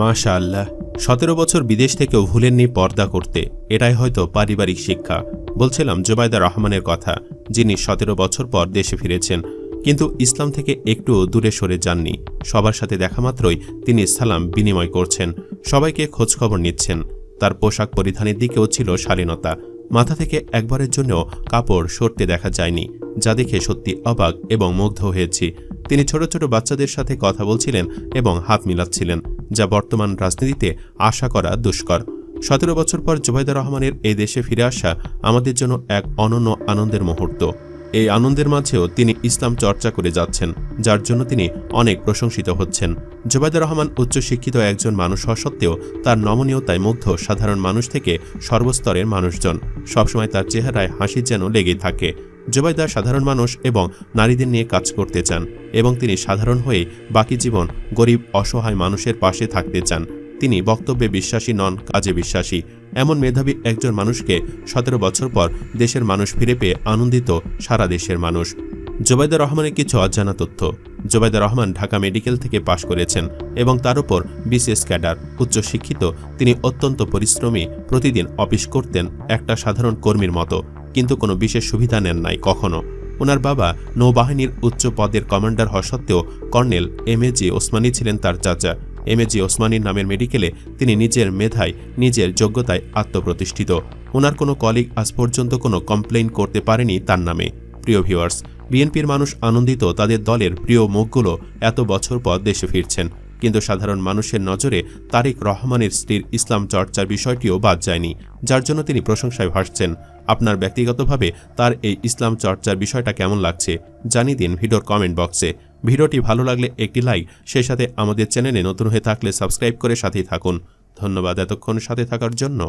মাশা আল্লাহ সতেরো বছর বিদেশ থেকেও ভুলেননি পর্দা করতে। এটাই হয়তো পারিবারিক শিক্ষা। বলছিলাম জুবাইদা রহমানের কথা, যিনি সতেরো বছর পর দেশে ফিরেছেন, কিন্তু ইসলাম থেকে একটু দূরে সরে যাননি। সবার সাথে দেখা মাত্রই তিনি সালাম বিনিময় করছেন, সবাইকে খোঁজখবর নিচ্ছেন। তার পোশাক পরিধানের দিকেও ছিল শালীনতা। মাথা থেকে একবারের জন্য কাপড় সরতে দেখা যায়নি, যা দেখে সত্যি অবাক এবং মুগ্ধ হয়েছি। তিনি ছোট ছোট বাচ্চাদের সাথে কথা বলছিলেন এবং হাত মিলাচ্ছিলেন। যা বর্তমান রাজনীতিতে আশা করা দুষ্কর। সতেরো বছর পর জুবাইদা রহমানের এই দেশে ফিরে আসা আমাদের জন্য এক অনন্য আনন্দের মুহূর্ত। এই আনন্দের মাঝেও তিনি ইসলাম চর্চা করে যাচ্ছেন, যার জন্য তিনি অনেক প্রশংসিত হচ্ছেন। জুবাইদা রহমান উচ্চশিক্ষিত একজন মানুষ হওয়া সত্ত্বেও তার নমনীয়তায় মুগ্ধ সাধারণ মানুষ থেকে সর্বস্তরের মানুষজন। সবসময় তার চেহারায় হাসি যেন লেগেই থাকে। জুবাইদা সাধারণ মানুষ এবং নারীদের নিয়ে কাজ করতে চান এবং তিনি সাধারণ হয়ে বাকি জীবন গরিব, অসহায় মানুষের পাশে থাকতে চান। তিনি বক্তব্যে বিশ্বাসী নন, কাজে বিশ্বাসী। এমন মেধাবী একজন মানুষকে সতেরো বছর পর দেশের মানুষ ফিরে পেয়ে আনন্দিত সারা দেশের মানুষ। জোবাইদা রহমানের কিছু অজানা তথ্য। জোবাইদা রহমান ঢাকা মেডিকেল থেকে পাশ করেছেন এবং তার উপর বিসিএস ক্যাডার, উচ্চশিক্ষিত, তিনি অত্যন্ত পরিশ্রমী, প্রতিদিন অফিস করতেন একটা সাধারণ কর্মীর মতো। কিন্তু কোনো বিশেষ সুবিধা নেন নাই কখনো। ওনার বাবা নৌবাহিনীর উচ্চ পদের কমান্ডার হওয়া সত্ত্বেও colonel M A G Osmani ছিলেন তার চাচা। এম এ জি ওসমানীর নামের মেডিকেলে তিনি নিজের মেধায়, নিজের যোগ্যতায় আত্মপ্রতিষ্ঠিত। ওনার কোনো কলিগ আজ পর্যন্ত কোনো কমপ্লেইন করতে পারেনি তার নামে। প্রিয় ভিউয়ার্স, বিএনপির মানুষ আনন্দিত তাদের দলের প্রিয় মুখগুলো এত বছর পর দেশে ফিরছেন। কিন্তু সাধারণ মানুষের নজরে তারেক রহমানের স্ত্রীর ইসলাম চর্চার বিষয়টিও বাদ যায়নি, যার জন্য তিনি প্রশংসায় ভাসছেন। আপনার ব্যক্তিগতভাবে তার এই ইসলাম চর্চার বিষয়টা কেমন লাগছে, জানিয়ে দিন ভিডিওর কমেন্ট বক্সে। ভিডিওটি ভালো লাগলে একটি লাইক, সেই সাথে আমাদের চ্যানেলে নতুন হয়ে থাকলে সাবস্ক্রাইব করে সাথেই থাকুন। ধন্যবাদ এতক্ষণ সাথে থাকার জন্য।